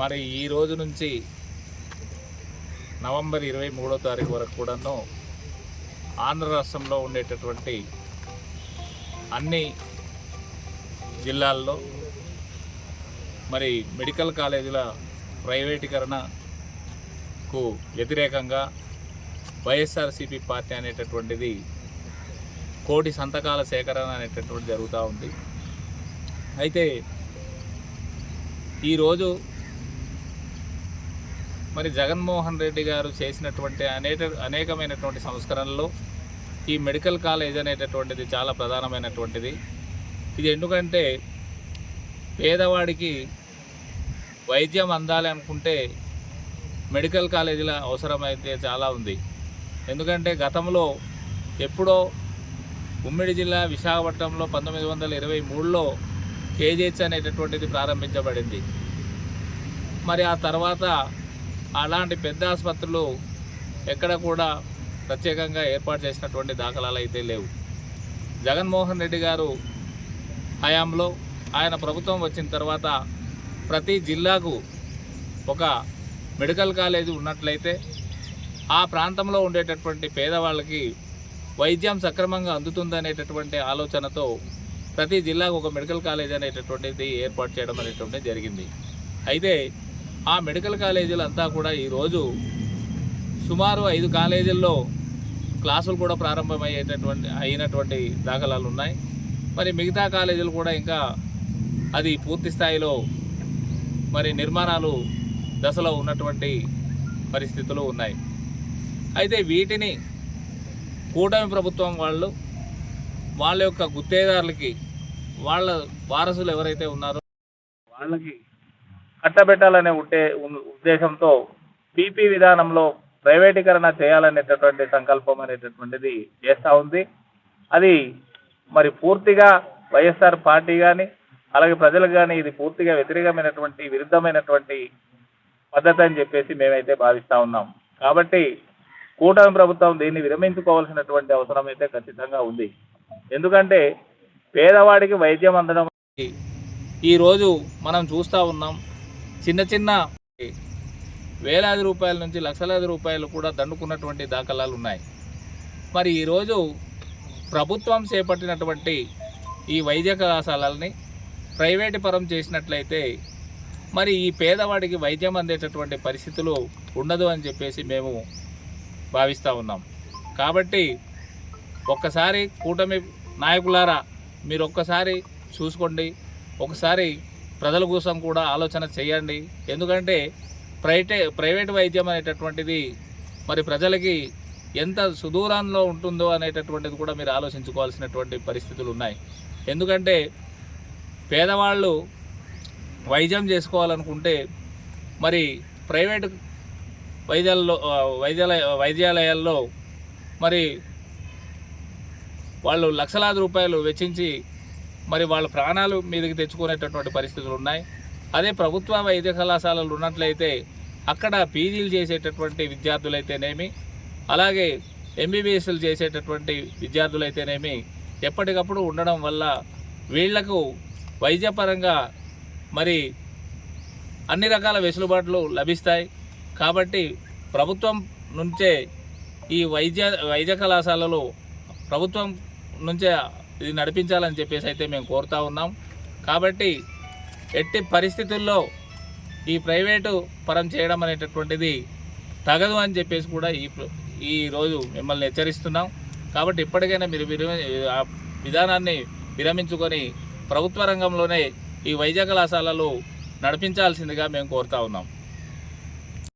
మరి ఈ రోజు నుంచి నవంబర్ ఇరవై మూడో తారీఖు వరకు కూడాను ఆంధ్ర రాష్ట్రంలో ఉండేటటువంటి అన్ని జిల్లాల్లో మరి మెడికల్ కాలేజీల ప్రైవేటీకరణకు వ్యతిరేకంగా వైఎస్ఆర్సీపీ పార్టీ అనేటటువంటిది కోటి సంతకాల సేకరణ అనేటటువంటి జరుగుతూ ఉంది. అయితే ఈరోజు మరి జగన్మోహన్ రెడ్డి గారు చేసినటువంటి అనేక అనేకమైనటువంటి సంస్కరణలు ఈ మెడికల్ కాలేజ్ అనేటటువంటిది చాలా ప్రధానమైనటువంటిది. ఇది ఎందుకంటే పేదవాడికి వైద్యం అందాలి అనుకుంటే మెడికల్ కాలేజీల అవసరమైతే చాలా ఉంది. ఎందుకంటే గతంలో ఎప్పుడో ఉమ్మిడి జిల్లా విశాఖపట్నంలో పంతొమ్మిది వందల ఇరవై మూడులో కేజీహెచ్ అనేటటువంటిది ప్రారంభించబడింది. మరి ఆ తర్వాత అలాంటి పెద్ద ఆసుపత్రులు ఎక్కడ కూడా ప్రత్యేకంగా ఏర్పాటు చేసినటువంటి దాఖలాలు అయితే లేవు. జగన్మోహన్ రెడ్డి గారు హయాంలో ఆయన ప్రభుత్వం వచ్చిన తర్వాత ప్రతి జిల్లాకు ఒక మెడికల్ కాలేజీ ఉన్నట్లయితే ఆ ప్రాంతంలో ఉండేటటువంటి పేదవాళ్ళకి వైద్యం సక్రమంగా అందుతుందనేటటువంటి ఆలోచనతో ప్రతి జిల్లాకు ఒక మెడికల్ కాలేజ్ అనేటటువంటిది ఏర్పాటు చేయడం అనేటువంటిది జరిగింది. అయితే ఆ మెడికల్ కాలేజీలు అంతా కూడా ఈరోజు సుమారు ఐదు కాలేజీల్లో క్లాసులు కూడా ప్రారంభమయ్యేటటువంటి అయినటువంటి దాఖలాలు ఉన్నాయి మరి మిగతా కాలేజీలు కూడా ఇంకా అది పూర్తి స్థాయిలో మరి నిర్మాణాలు దశలో ఉన్నటువంటి పరిస్థితులు ఉన్నాయి. అయితే వీటిని కూటమి ప్రభుత్వం వాళ్ళు వాళ్ళ యొక్క గుత్తేదారులకి వాళ్ళ వారసులు ఎవరైతే ఉన్నారో వాళ్ళకి కట్టబెట్టాలనే ఉంటే ఉద్దేశంతో బీపీ విధానంలో ప్రైవేటీకరణ చేయాలనేటటువంటి సంకల్పం అనేటటువంటిది చేస్తూ ఉంది. అది మరి పూర్తిగా వైఎస్ఆర్ పార్టీ కానీ అలాగే ప్రజలకు కానీ ఇది పూర్తిగా వ్యతిరేకమైనటువంటి విరుద్ధమైనటువంటి పద్ధతి అని చెప్పేసి మేమైతే భావిస్తూ ఉన్నాం. కాబట్టి కూటమి ప్రభుత్వం దీన్ని విరమించుకోవాల్సినటువంటి అవసరం అయితే ఖచ్చితంగా ఉంది. ఎందుకంటే పేదవాడికి వైద్యం అందడం ఈరోజు మనం చూస్తూ ఉన్నాం చిన్న చిన్న వేలాది రూపాయల నుంచి లక్షలాది రూపాయలు కూడా దండుకున్నటువంటి దాఖలాలు ఉన్నాయి. మరి ఈరోజు ప్రభుత్వం చేపట్టినటువంటి ఈ వైద్య కళాశాలల్ని ప్రైవేటు పరం చేసినట్లయితే మరి ఈ పేదవాడికి వైద్యం అందేటటువంటి పరిస్థితులు ఉండదు అని చెప్పేసి మేము భావిస్తూ ఉన్నాం. కాబట్టి ఒక్కసారి కూటమి నాయకులారా మీరు ఒక్కసారి చూసుకోండి. ఒకసారి ప్రజల కోసం కూడా ఆలోచన చేయండి. ఎందుకంటే ప్రైటే ప్రైవేట్ వైద్యం అనేటటువంటిది మరి ప్రజలకి ఎంత సుదూరంలో ఉంటుందో అనేటటువంటిది కూడా మీరు ఆలోచించుకోవాల్సినటువంటి పరిస్థితులు ఉన్నాయి. ఎందుకంటే పేదవాళ్ళు వైద్యం చేసుకోవాలనుకుంటే మరి ప్రైవేట్ వైద్యాల్లో వైద్యాలయ వైద్యాలయాల్లో మరి వాళ్ళు లక్షలాది రూపాయలు వెచ్చించి మరి వాళ్ళ ప్రాణాలు మీదకి తెచ్చుకునేటటువంటి పరిస్థితులు ఉన్నాయి. అదే ప్రభుత్వ వైద్య కళాశాలలు ఉన్నట్లయితే అక్కడ పీజీలు చేసేటటువంటి విద్యార్థులైతేనేమి అలాగే ఎంబీబీఎస్లు చేసేటటువంటి విద్యార్థులైతేనేమి ఎప్పటికప్పుడు ఉండడం వల్ల వీళ్ళకు వైద్యపరంగా మరి అన్ని రకాల వెసులుబాట్లు లభిస్తాయి. కాబట్టి ప్రభుత్వం నుంచే ఈ వైద్య వైద్య కళాశాలలో ప్రభుత్వం నుంచే ఇది నడిపించాలని చెప్పేసి అయితే మేము కోరుతా ఉన్నాం. కాబట్టి ఎట్టి పరిస్థితుల్లో ఈ ప్రైవేటు పరం చేయడం అనేటటువంటిది తగదు అని చెప్పేసి కూడా ఈ ఈ రోజు మిమ్మల్ని హెచ్చరిస్తున్నాం. కాబట్టి ఇప్పటికైనా మీరు ఆ విధానాన్ని విరమించుకొని ప్రభుత్వ రంగంలోనే ఈ వైద్య కళాశాలలు నడిపించాల్సిందిగా మేము కోరుతా ఉన్నాం.